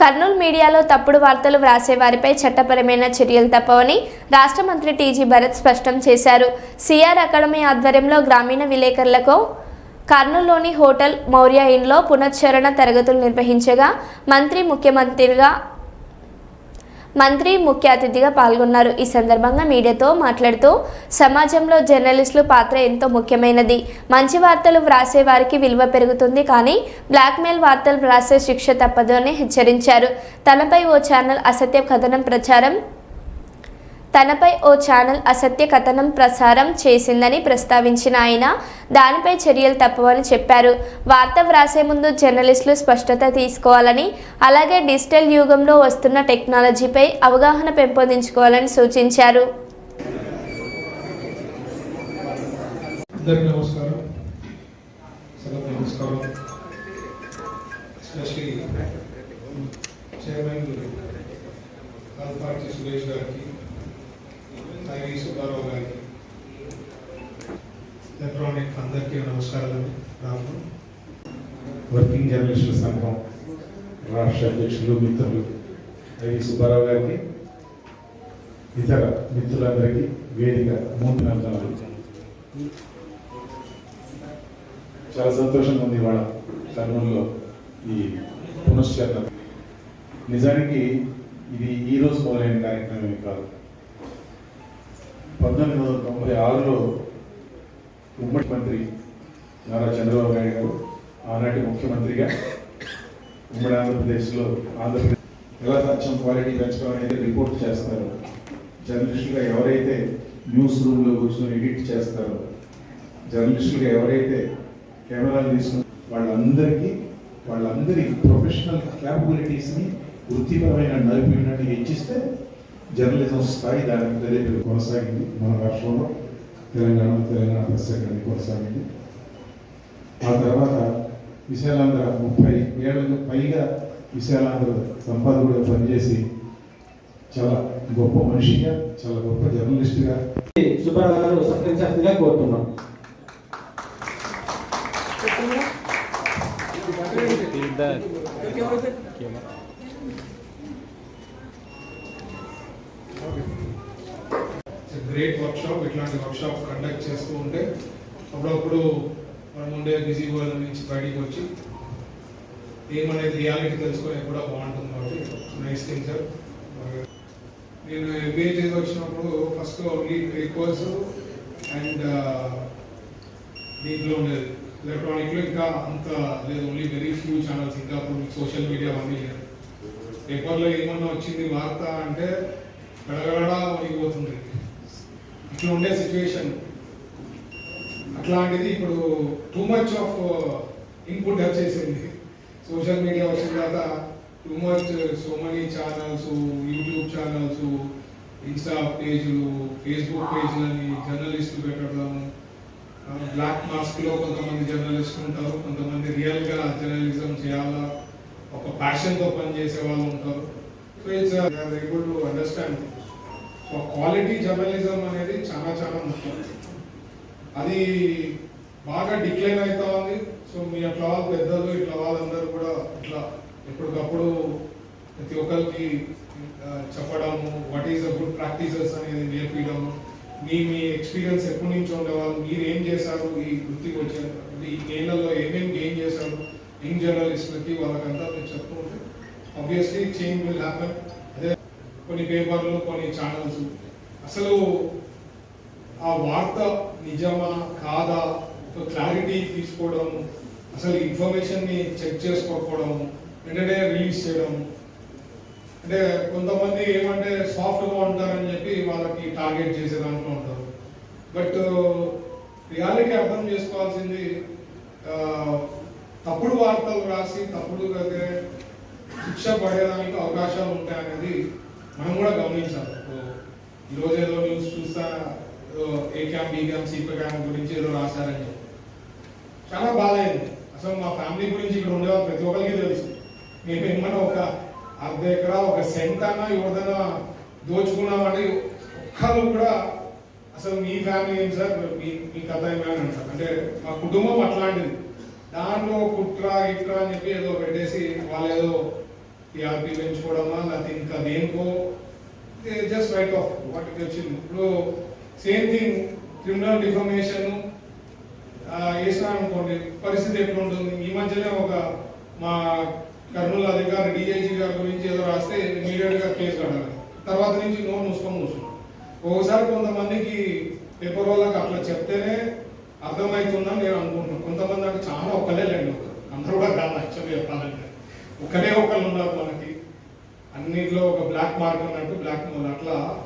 కర్నూలు మీడియాలో తప్పుడు వార్తలు వ్రాసే వారిపై చట్టపరమైన చర్యలు తప్పవని రాష్ట్ర మంత్రి టీజీ భరత్ స్పష్టం చేశారు. సిఆర్ అకాడమీ ఆధ్వర్యంలో గ్రామీణ విలేకరులకు కర్నూలులోని హోటల్ మౌర్య ఇన్లో పునశ్చరణ తరగతులు నిర్వహించగా మంత్రి ముఖ్యమంత్రిగా మంత్రి ముఖ్య అతిథిగా పాల్గొన్నారు. ఈ సందర్భంగా మీడియాతో మాట్లాడుతూ సమాజంలో జర్నలిస్టుల పాత్ర ఎంతో ముఖ్యమైనది. మంచి వార్తలు వ్రాసే వారికి విలువ పెరుగుతుంది కానీ బ్లాక్మెయిల్ వార్తలు వ్రాసే శిక్ష తప్పదు అని హెచ్చరించారు. తనపై ఓ ఛానల్ అసత్య కథనం ప్రచారం తనపై ఓ ఛానల్ అసత్య కథనం ప్రసారం చేసిందని ప్రస్తావించిన ఆయన దానిపై చర్యలు తప్పవని చెప్పారు. వార్త వ్రాసే ముందు జర్నలిస్టులు స్పష్టత తీసుకోవాలని అలాగే డిజిటల్ యుగంలో వస్తున్న టెక్నాలజీపై అవగాహన పెంపొందించుకోవాలని సూచించారు. అందరికీ నమస్కారం. సెలవు నమస్కారం. ఎస్పెషలీ చైర్మన్ కాల్పాటి సురేష్ గారికి అలాగే సుబ్బారావు గారికి ఎలక్ట్రానిక్ అందరికీ నమస్కారాలు రాము వర్కింగ్ జర్నలిస్టుల సంఘం రాష్ట్ర అధ్యక్షులు మిత్రులు ఐవి సుబ్బారావు గారికి ఇతర మిత్రులందరికీ వేదిక మూర్తినందనాలు చాలా సంతోషంగా ఉంది ఇవాళ కర్నూలులో ఈ పునశ్చరణ. నిజానికి ఇది ఈ రోజు మొదలైన కార్యక్రమం కాదు. పంతొమ్మిది వందల తొంభై ఆరులో ఉమ్మడి మంత్రి నారా చంద్రబాబు నాయుడు గారు ఆనాటి ముఖ్యమంత్రిగా ఉమ్మడి ఆంధ్రప్రదేశ్లో ఆంధ్రప్రదేశ్ ఎలా సాధ్యం క్వాలిటీ పెంచడం అనేది రిపోర్ట్ చేస్తారు. జర్నలిస్టులుగా ఎవరైతే న్యూస్ రూమ్లో కూర్చొని ఎడిట్ చేస్తారో జర్నలిస్టులుగా ఎవరైతే కెమెరాలు తీసుకుని వాళ్ళందరికీ వాళ్ళందరి ప్రొఫెషనల్ క్యాపబిలిటీస్ని వృత్తిపరమైన నైపుణ్యాన్ని హెచ్చిస్తే జర్నలిజం స్థాయి దానికి అదే కొనసాగింది. మన రాష్ట్రంలో తెలంగాణ తెలంగాణ అకాడమీ కొనసాగింది. ఆ తర్వాత విశాలాంధ్ర ముప్పై ఏళ్ళకు పైగా విశాలాంధ్ర సంపాదకుడిగా పనిచేసి చాలా గొప్ప మనిషిగా చాలా గొప్ప జర్నలిస్ట్గా. సుబ్బారావు సత్కరించాల్సిందిగా కోరుతున్నాం. గ్రేట్ వర్క్షాప్ ఇట్లాంటి వర్క్షాప్ కండక్ట్ చేస్తూ ఉంటే అప్పుడప్పుడు మనం ఉండే బిజీ వరల్డ్ నుంచి బయటికి వచ్చి ఏమనేది రియాలిటీ తెలుసుకునే కూడా బాగుంటుంది కాబట్టి నైస్ థింగ్ సార్. నేను ఎంబీఏ చేసి వచ్చినప్పుడు ఫస్ట్ ఓన్లీ పేపర్స్ అండ్ దీంట్లో ఉండేది. ఎలక్ట్రానిక్లో ఇంకా అంత లేదు ఓన్లీ వెరీ ఫ్యూ ఛానల్స్ ఇంకా అప్పుడు సోషల్ మీడియా అవన్నీ లేదు. పేపర్లో ఏమన్నా వచ్చింది వార్త అంటే గడగడ అయిపోతుంది ఇట్లా ఉండే సిచ్యువేషన్ అట్లాంటిది ఇప్పుడు టూ మచ్ ఆఫ్ ఇన్పుట్ వచ్చేసింది. సోషల్ మీడియా వచ్చిన తర్వాత too much so many channels YouTube channels insta పేజీలు ఫేస్బుక్ పేజీలని జర్నలిస్టులు పెట్టడం బ్లాక్ మాస్క్లో కొంతమంది జర్నలిస్టులు ఉంటారు కొంతమంది రియల్గా జర్నలిజం చేయాలా ఒక ప్యాషన్తో పనిచేసే వాళ్ళు ఉంటారు. So it's to understand quality journalism అనేది చాలా చాలా ముఖ్యం. అది బాగా డిక్లైన్ అవుతా ఉంది. సో మీ అట్లా వాళ్ళు పెద్దలు ఇట్లా వాళ్ళందరూ కూడా ఇట్లా ఎప్పటికప్పుడు ప్రతి ఒక్కరికి చెప్పడము what is a good practices అనేది నేర్పించడము మీ మీ ఎక్స్పీరియన్స్ ఎప్పటి నుంచి ఉండేవాళ్ళు మీరు ఏం చేశారు ఈ వృత్తికి వచ్చారు ఈ గేమ్లలో ఏమేమి గెయిన్ చేశారు యంగ్ జర్నలిస్టులకి వాళ్ళకంతా మీరు చెప్తూ ఉంటే ఆబ్వియస్లీ చేంజ్ విల్ హ్యాపన్ అదే కొన్ని పేపర్లు కొన్ని ఛానల్స్ అసలు ఆ వార్త నిజమా కాదా? క్లారిటీ తీసుకోవడం అసలు ఇన్ఫర్మేషన్ని చెక్ చేసుకోకపోవడం వెంటనే రిలీజ్ చేయడం. అంటే కొంతమంది ఏమంటే సాఫ్ట్గా ఉంటారని చెప్పి వాళ్ళకి టార్గెట్ చేసే దాంట్లో ఉంటారు. బట్ రియాలిటీ అర్థం చేసుకోవాల్సింది తప్పుడు వార్తలు రాసి తప్పుడు అయితే శిక్ష పడేదానికి అవకాశాలు ఉంటాయనేది మనం కూడా గమనించాం. ఓ, ఈరోజు ఏదో న్యూస్ చూస్తా A camp B camp CP camp గురించి ఏదో రాశారని. చాలా బాధ అయింది అసలు మా ఫ్యామిలీ గురించి ఇక్కడ ఉండేవాళ్ళు ప్రతి ఒక్కరికి తెలుసు. మేము ఏమన్నా ఒక అర్ధ ఎకరా ఒక సెంట్ అన్నా ఎవరిదైనా దోచుకున్నామంటే ఒక్కరు కూడా అసలు మీ ఫ్యామిలీ ఏం సార్? మీ మీ కథ ఏమైనా అంటారు? అంటే మా కుటుంబం అట్లాంటిది. దాంట్లో కుట్ర ఇట్రా అని చెప్పి ఏదో పెట్టేసి వాళ్ళు ఏదో టీఆర్పీ పెంచుకోవడమా లేకపోతే ఇంకా దేనికో జస్ట్ రైట్ ఆఫ్ వాటికి వచ్చింది ఇప్పుడు సేమ్ థింగ్ క్రిమినల్ డిఫర్మేషన్ వేసినా అనుకోండి పరిస్థితి ఎట్లుంటుంది? ఈ మధ్యనే ఒక మా కర్నూలు అధికారి డిఐజీ గారి గురించి ఏదో రాస్తే ఇమీడియట్గా కేసు కట్టాలి. తర్వాత నుంచి నో మూసుకొని కూర్చున్నాం. ఒకసారి కొంతమందికి పేపర్ వాళ్ళకి అట్లా చెప్తేనే అర్థమవుతుందని నేను అనుకుంటున్నాను. కొంతమంది అంటే చాలా ఒక్కలే లేండి. అందరూ కూడా కాదు యాక్చువల్లీ చెప్పాలంటే ఒకరే ఒకళ్ళు ఉన్నారు మనకి. అన్నిట్లో ఒక బ్లాక్ మార్క్ అన్నట్టు బ్లాక్ అట్లా